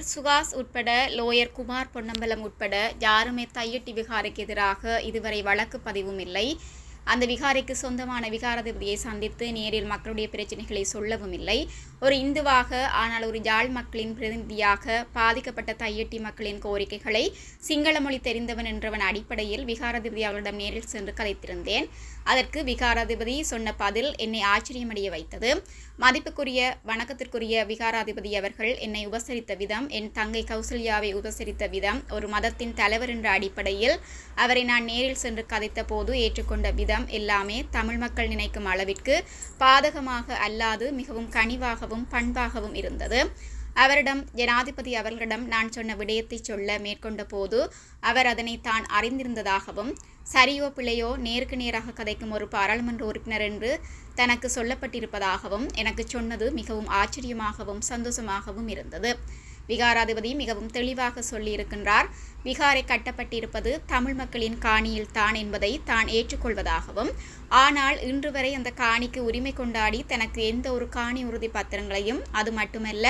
Lower Sukash உட்பட lower Kumar Ponnambalam உட்பட யாருமே தையட்டி விகாரைக்கு எதிராக இதுவரை வழக்கு பதிவும் இல்லை அந்த விகாரைக்கு சொந்தமான விகாராதிபதியை சந்தித்து நேரில் மக்களுடைய பிரச்சனைகளை சொல்லவும் இல்லை. ஒரு இந்துவாக ஆனால் ஒரு யாழ் மக்களின் பிரதிநிதியாக பாதிக்கப்பட்ட தையட்டி மக்களின் கோரிக்கைகளை சிங்கள மொழி தெரிந்தவன் என்றவன் அடிப்படையில் விகாராதிபதி அவர்களிடம் நேரில் சென்று கதைத்திருந்தேன். அதற்கு விகாராதிபதி சொன்ன பதில் என்னை ஆச்சரியமடைய வைத்தது. மதிப்புக்குரிய வணக்கத்திற்குரிய விகாராதிபதி அவர்கள் என்னை உபசரித்த விதம் என் தங்கை கௌசல்யாவை உபசரித்த விதம் ஒரு மதத்தின் தலைவர் என்ற அடிப்படையில் அவரை நான் நேரில் சென்று கதைத்த போது ஏற்றுக்கொண்ட விதம் எல்லாமே தமிழ் மக்கள் நினைக்கும் அளவிற்கு பாதகமாக அல்லாது மிகவும் கனிவாகவும் பண்பாகவும் இருந்தது. அவரிடம் ஜனாதிபதி அவர்களிடம் நான் சொன்ன விடயத்தை சொல்ல மேற்கொண்ட போது அவர் அதனை தான் அறிந்திருந்ததாகவும் சரியோ பிழையோ நேருக்கு நேராக கதைக்கும் ஒரு பாராளுமன்ற உறுப்பினர் என்று தனக்கு சொல்லப்பட்டிருப்பதாகவும் எனக்கு சொன்னது மிகவும் ஆச்சரியமாகவும் சந்தோஷமாகவும் இருந்தது. விகாராதிபதி மிகவும் தெளிவாக சொல்லியிருக்கின்றார். விகாரை கட்டப்பட்டிருப்பது தமிழ் மக்களின் காணியில் தான் என்பதை தான் ஏற்றுக்கொள்வதாகவும் ஆனால் இன்று வரை அந்த காணிக்கு உரிமை கொண்டாடி தனக்கு எந்த ஒரு காணி உறுதி பத்திரங்களையும் அது மட்டுமல்ல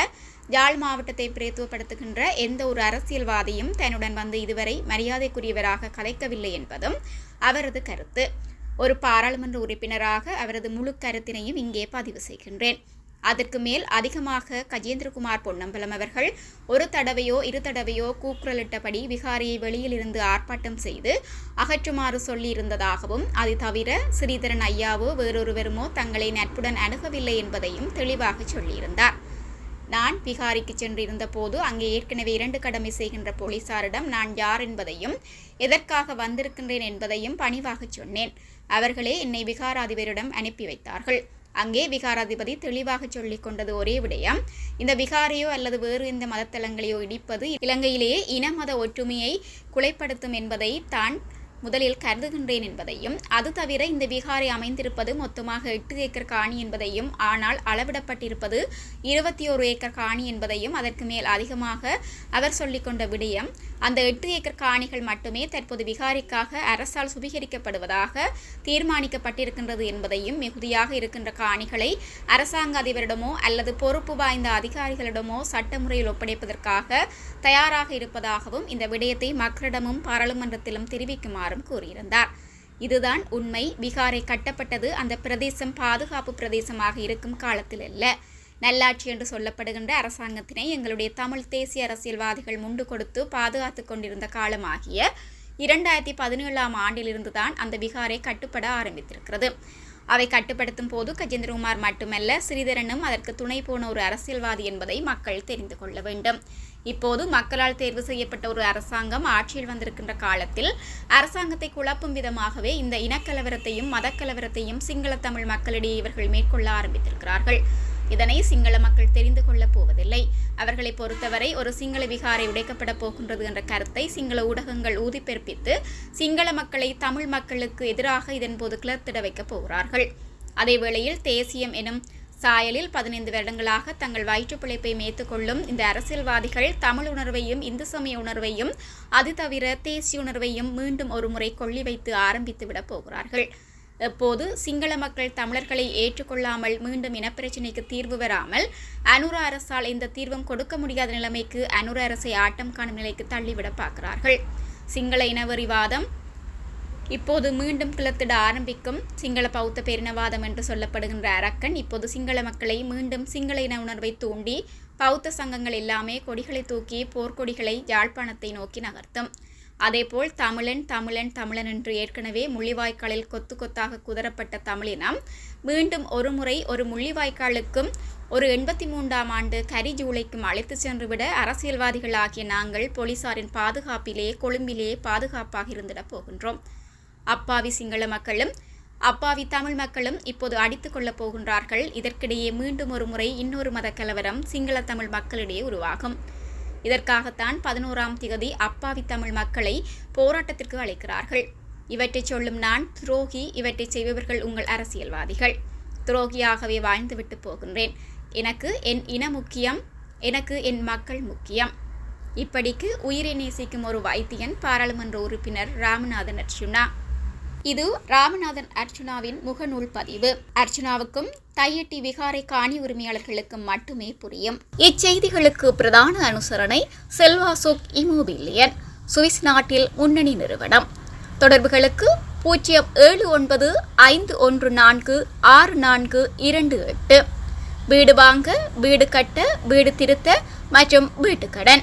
யாழ் மாவட்டத்தை பிரேத்துவப்படுத்துகின்ற எந்த ஒரு அரசியல்வாதியும் தன்னுடன் வந்து இதுவரை மரியாதைக்குரியவராக கலைக்கவில்லை என்பதும் அவரது கருத்து. ஒரு பாராளுமன்ற உறுப்பினராக அவரது முழு கருத்தினையும் இங்கே பதிவு செய்கின்றேன். அதற்கு மேல் அதிகமாக கஜேந்திரகுமார் பொன்னம்பலம் அவர்கள் ஒரு தடவையோ இரு தடவையோ கூக்குரலிட்டபடி விகாரியை வெளியில் இருந்து ஆர்ப்பாட்டம் செய்து அகற்றுமாறு சொல்லியிருந்ததாகவும் அது தவிர ஸ்ரீதரன் ஐயாவோ வேறொருவருமோ தங்களை நட்புடன் அணுகவில்லை என்பதையும் தெளிவாக சொல்லியிருந்தார். நான் பிகாரிக்கு சென்றிருந்த போது அங்கே ஏற்கனவே இரண்டு கடமை செய்கின்ற போலீசாரிடம் நான் யார் என்பதையும் எதற்காக வந்திருக்கின்றேன் என்பதையும் பணிவாக சொன்னேன். அவர்களே என்னை விகாராதிபரிடம் அனுப்பி வைத்தார்கள். அங்கே விகாராதிபதி தெளிவாக சொல்லிக் கொண்டது ஒரே விடயம். இந்த விகாரையோ அல்லது வேறு இந்த மதத்தலங்களையோ இடிப்பது இலங்கையிலேயே இன மத ஒற்றுமையை குலைப்படுத்தும் என்பதை தான் முதலில் கருதுகின்றேன் என்பதையும் அது தவிர இந்த விகாரை அமைந்திருப்பது மொத்தமாக எட்டு ஏக்கர் காணி என்பதையும் ஆனால் அளவிடப்பட்டிருப்பது இருபத்தி ஓரு ஏக்கர் காணி என்பதையும் அதற்கு மேல் அதிகமாக அவர் சொல்லிக்கொண்ட விடயம். அந்த எட்டு ஏக்கர் காணிகள் மட்டுமே தற்போது விகாரிக்காக அரசால் சுபீகரிக்கப்படுவதாக தீர்மானிக்கப்பட்டிருக்கின்றது என்பதையும் மிகுதியாக இருக்கின்ற காணிகளை அரசாங்க அதிபரிடமோ அல்லது பொறுப்பு வாய்ந்த அதிகாரிகளிடமோ சட்டமுறையில் ஒப்படைப்பதற்காக தயாராக இருப்பதாகவும் இந்த விடயத்தை மக்களிடமும் பாராளுமன்றத்திலும் தெரிவிக்குமாறு தெரிவிக்குமாறும் கூறியிருந்தார். இதுதான் உண்மை. பீகாரை கட்டப்பட்டது அந்த பிரதேசம் பாதுகாப்பு பிரதேசமாக இருக்கும் காலத்தில் அல்ல. நல்லாட்சி என்று சொல்லப்படுகின்ற அரசாங்கத்தினை எங்களுடைய தமிழ் தேசிய அரசியல்வாதிகள் முண்டு கொடுத்து பாதுகாத்து கொண்டிருந்த காலமாகிய இரண்டாயிரத்தி பதினேழாம் ஆண்டிலிருந்து தான் அந்த பீகாரை கட்டுப்பட ஆரம்பித்திருக்கிறது. அவை கட்டுப்படுத்தும் போது கஜேந்திரகுமார் மட்டுமல்ல ஸ்ரீதரனும் அதற்கு துணை போன ஒரு அரசியல்வாதி என்பதை மக்கள் தெரிந்து கொள்ள வேண்டும். இப்போது மக்களால் தேர்வு செய்யப்பட்ட ஒரு அரசாங்கம் ஆட்சியில் வந்திருக்கின்ற காலத்தில் அரசாங்கத்தை குழப்பும் விதமாகவே இந்த இனக்கலவரத்தையும் மதக்கலவரத்தையும் சிங்கள தமிழ் மக்களிடையே இவர்கள் மேற்கொள்ள ஆரம்பித்திருக்கிறார்கள். இதனை சிங்கள மக்கள் தெரிந்து கொள்ளப் போவதில்லை. அவர்களை பொறுத்தவரை ஒரு சிங்கள விகாரை உடைக்கப்பட போகின்றது என்ற கருத்தை சிங்கள ஊடகங்கள் ஊதிப்பிறப்பித்து சிங்கள மக்களை தமிழ் மக்களுக்கு எதிராக இதன்போது கிளர்த்திட வைக்கப் போகிறார்கள். அதேவேளையில் தேசியம் எனும் சாயலில் பதினைந்து வருடங்களாக தங்கள் வயிற்று பிழைப்பை மேய்த்துக்கொள்ளும் இந்த அரசியல்வாதிகள் தமிழ் உணர்வையும் இந்து சமய உணர்வையும் அது தவிர தேசிய உணர்வையும் மீண்டும் ஒரு முறை கொள்ளி வைத்து ஆரம்பித்து விடப் போகிறார்கள். எப்போது சிங்கள மக்கள் தமிழர்களை ஏற்றுக்கொள்ளாமல் மீண்டும் இனப்பிரச்சினைக்கு தீர்வு வராமல் அனுர அரசால் இந்த தீர்வும் கொடுக்க முடியாத நிலைமைக்கு அனுர அரசை ஆட்டம் காணும் நிலைக்கு தள்ளிவிட பார்க்கிறார்கள். சிங்கள இனவரிவாதம் இப்போது மீண்டும் கிளத்திட ஆரம்பிக்கும் சிங்கள பௌத்த பேரினவாதம் என்று சொல்லப்படுகின்ற அரக்கன் இப்போது சிங்கள மக்களை மீண்டும் சிங்கள இன உணர்வை தூண்டி பௌத்த சங்கங்கள் எல்லாமே கொடிகளை தூக்கி போர்க்கொடிகளை யாழ்ப்பாணத்தை நோக்கி நகர்த்தும். அதேபோல் தமிழன் தமிழன் தமிழன் என்று ஏற்கனவே முள்ளிவாய்க்காலில் கொத்து கொத்தாக குதரப்பட்ட தமிழினம் மீண்டும் ஒரு முறை ஒரு முள்ளிவாய்க்காலுக்கும் ஒரு எண்பத்தி மூன்றாம் ஆண்டு கரி ஜூலைக்கும் அழைத்து சென்றுவிட அரசியல்வாதிகள் ஆகிய நாங்கள் போலீசாரின் பாதுகாப்பிலேயே கொழும்பிலேயே பாதுகாப்பாக இருந்திடப் போகின்றோம். அப்பாவி சிங்கள மக்களும் அப்பாவி தமிழ் மக்களும் இப்போது அடித்து கொள்ளப் போகின்றார்கள். இதற்கிடையே மீண்டும் ஒரு முறை இன்னொரு மத கலவரம் சிங்கள தமிழ் மக்களிடையே உருவாகும். இதற்காகத்தான் பதினோராம் திகதி அப்பாவி தமிழ் மக்களை போராட்டத்திற்கு அழைக்கிறார்கள். இவற்றை சொல்லும் நான் துரோகி இவற்றை செய்பவர்கள் உங்கள் அரசியல்வாதிகள். துரோகியாகவே வாழ்ந்துவிட்டு போகின்றேன். எனக்கு என் இன முக்கியம் எனக்கு என் மக்கள் முக்கியம். இப்படிக்கு உயிரை நேசிக்கும் ஒரு வைத்தியன் பாராளுமன்ற உறுப்பினர் ராமநாதன் அர்ஜுனா. இது ராமநாதன் அர்ச்சுனாவின் முகநூல் பதிவு. அர்ச்சுனாவுக்கும் தையட்டி விகாரை காணி உரிமையாளர்களுக்கும் மட்டுமே புரியும். இச்செய்திகளுக்கு பிரதான அனுசரணை செல்வாசோக் இமோபிலியன் சுவிஸ் நாட்டில் முன்னணி நிறுவனம். தொடர்புகளுக்கு பூஜ்ஜியம் ஏழு ஒன்பது ஐந்து ஒன்று நான்கு ஆறு நான்கு இரண்டு எட்டு. வீடு வாங்க வீடு கட்ட வீடு திருத்த மற்றும் வீட்டுக்கடன்.